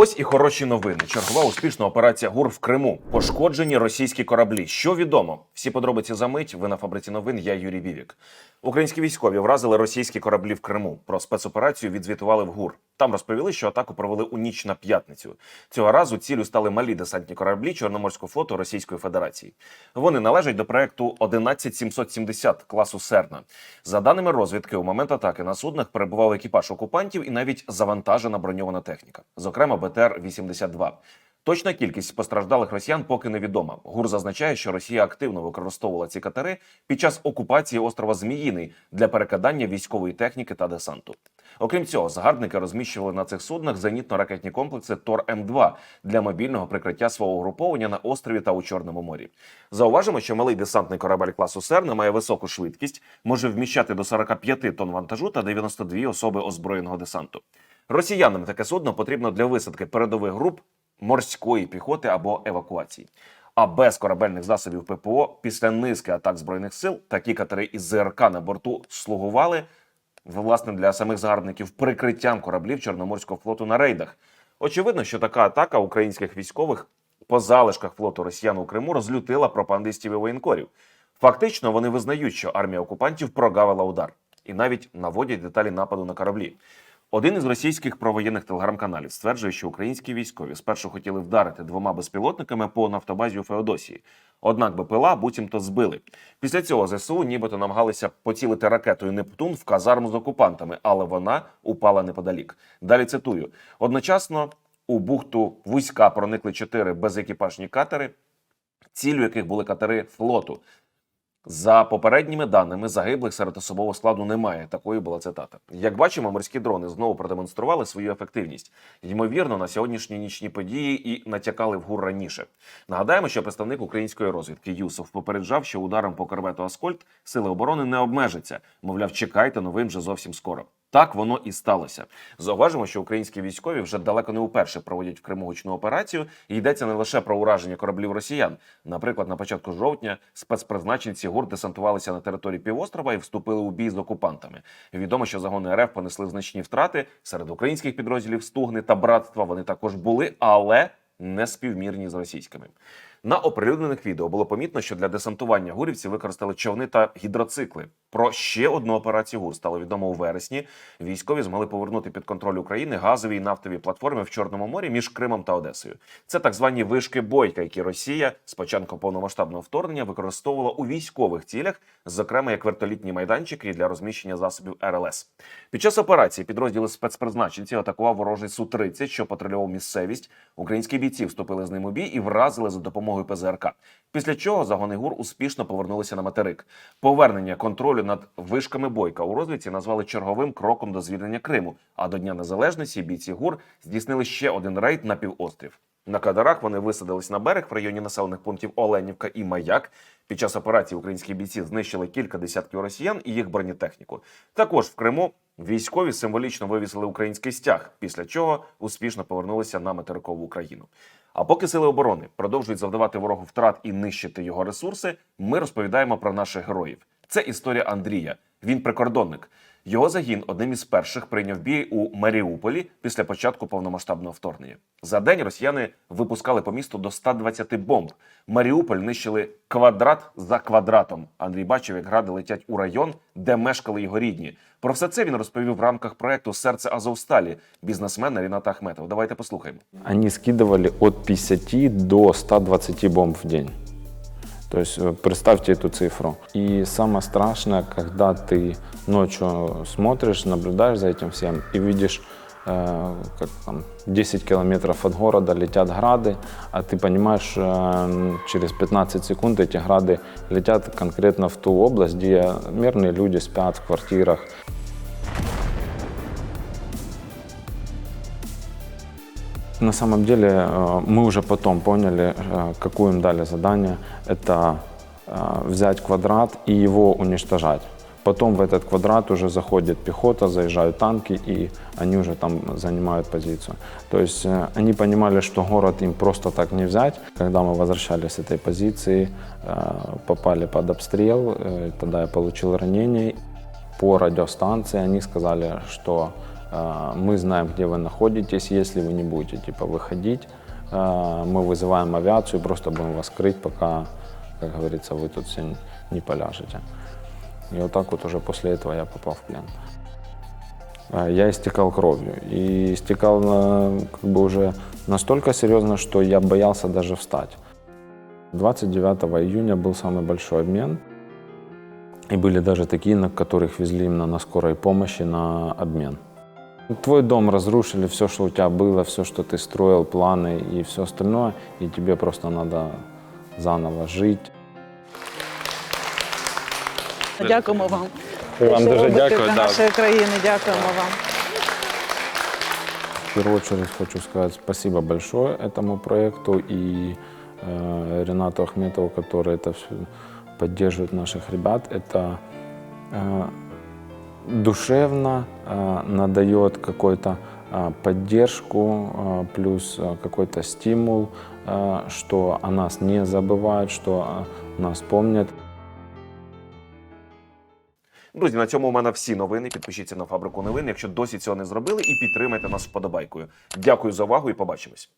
Ось і хороші новини. Чергова успішна операція ГУР в Криму. Пошкоджені російські кораблі. Що відомо? Всі подробиці за мить. Ви на фабриці новин. Я Юрій Вівік. Українські військові вразили російські кораблі в Криму. Про спецоперацію відзвітували в ГУР. Там розповіли, що атаку провели у ніч на п'ятницю. Цього разу цілю стали малі десантні кораблі Чорноморського флоту Російської Федерації. Вони належать до проекту 11770 класу Серна. За даними розвідки, у момент атаки на суднах перебував екіпаж окупантів і навіть завантажена броньована техніка, зокрема БТР-82. Точна кількість постраждалих росіян поки невідома. ГУР зазначає, що Росія активно використовувала ці катери під час окупації острова Зміїний для перекидання військової техніки та десанту. Окрім цього, загарбники розміщували на цих суднах зенітно-ракетні комплекси Тор М2 для мобільного прикриття свого угруповання на острові та у Чорному морі. Зауважимо, що малий десантний корабель класу Серна має високу швидкість, може вміщати до 45 тонн вантажу та 92 особи озброєного десанту. Росіянам таке судно потрібно для висадки передових груп морської піхоти або евакуації. А без корабельних засобів ППО після низки атак збройних сил такі катери із ЗРК на борту слугували власне для самих загарбників прикриттям кораблів Чорноморського флоту на рейдах. Очевидно, що така атака українських військових по залишках флоту росіян у Криму розлютила пропагандистів і воєнкорів. Фактично, вони визнають, що армія окупантів прогавила удар і навіть наводять деталі нападу на кораблі. Один із російських провоєнних телеграм-каналів стверджує, що українські військові спершу хотіли вдарити двома безпілотниками по нафтобазі у Феодосії. Однак БПЛА буцімто збили. Після цього ЗСУ нібито намагалися поцілити ракетою Нептун в казарму з окупантами, але вона упала неподалік. Далі цитую: одночасно у бухту вузька проникли чотири безекіпажні катери, цілю яких були катери флоту. За попередніми даними, загиблих серед особового складу немає. Такою була цитата. Як бачимо, морські дрони знову продемонстрували свою ефективність. Ймовірно, на сьогоднішні нічні події і натякали в ГУР раніше. Нагадаємо, що представник української розвідки Юсов попереджав, що ударом по корвету Аскольд сили оборони не обмежаться. Мовляв, чекайте новин вже зовсім скоро. Так воно і сталося. Зауважимо, що українські військові вже далеко не вперше проводять в Криму гучну операцію, і йдеться не лише про ураження кораблів росіян. Наприклад, на початку жовтня спецпризначенці ГУР десантувалися на території півострова і вступили у бій з окупантами. Відомо, що загони РФ понесли значні втрати серед українських підрозділів Стугни та братства. Вони також були, але не співмірні з російськими. На оприлюднених відео було помітно, що для десантування гурівці використали човни та гідроцикли. Про ще одну операцію ГУР стало відомо у вересні. Військові змогли повернути під контроль України газові і нафтові платформи в Чорному морі між Кримом та Одесою. Це так звані вишки бойка, які Росія з початку повномасштабного вторгнення використовувала у військових цілях, зокрема як вертолітні майданчики для розміщення засобів РЛС. Під час операції підрозділи спецпризначенців атакував ворожий су 30 що патрулював місцевість. Українські бійці вступили з ним у бій і вразили за допомогою ПЗРК. Після чого загони ГУР успішно повернулися на материк. Повернення контролю над вишками бойка у розвідці назвали черговим кроком до звільнення Криму. А до Дня Незалежності бійці ГУР здійснили ще один рейд на півострів. На кадарах вони висадились на берег в районі населених пунктів Оленівка і Маяк. Під час операції українські бійці знищили кілька десятків росіян і їх бронетехніку. Також в Криму військові символічно вивісили український стяг, після чого успішно повернулися на материкову Україну. А поки сили оборони продовжують завдавати ворогу втрат і нищити його ресурси, ми розповідаємо про наших героїв. Це історія Андрія. Він прикордонник. Його загін одним із перших прийняв бій у Маріуполі після початку повномасштабного вторгнення. За день росіяни випускали по місту до 120 бомб. Маріуполь нищили квадрат за квадратом. Андрій бачив, як гради летять у район, де мешкали його рідні. Про все це він розповів в рамках проекту Серце Азовсталі бізнесмена Ріната Ахметова. Давайте послухаємо. Они скидывали от 50 до 120 бомб в день. То есть э, представьте эту цифру. И самое страшное, когда ты ночью смотришь, наблюдаешь за этим всем и видишь, э, как там 10 километров от города летят грады, а ты понимаешь, э, через 15 секунд эти грады летят конкретно в ту область, где мирные люди спят в квартирах. На самом деле э, мы уже потом поняли, э, какую им дали задание. Это э, взять квадрат и его уничтожать. Потом в этот квадрат уже заходит пехота, заезжают танки, и они уже там занимают позицию. То есть э, они понимали, что город им просто так не взять. Когда мы возвращались с этой позиции, э, попали под обстрел, э, тогда я получил ранение. По радиостанции они сказали, что а, мы знаем, где вы находитесь, если вы не будете типа выходить, а, мы вызываем авиацию, просто будем вас крыть, пока, как говорится, вы тут все не поляжете. И вот так вот уже после этого я попал в плен. А, Я истекал кровью. И истекал как бы уже настолько серьезно, что я боялся даже встать. 29 июня был самый большой обмен. И были даже такие, на которых везли именно на скорой помощи на обмен. Твой дом разрушили, все, что у тебя было, все, что ты строил, планы и все остальное, и тебе просто надо заново жить. Дякуємо вам. Вам що дуже робите дякую, для да. нашої країни. Дякуємо вам. В первую очередь хочу сказать спасибо большое этому проекту и э, Ренату Ахметову, который это все поддерживает наших ребят. Это э, душевно э, надает какую-то э, поддержку, э, плюс э, какой-то стимул, э, что о нас не забывают, что о нас помнят. Друзі, на цьому у мене всі новини. Підпишіться на фабрику новин, якщо досі цього не зробили, і підтримайте нас вподобайкою. Дякую за увагу і побачимось.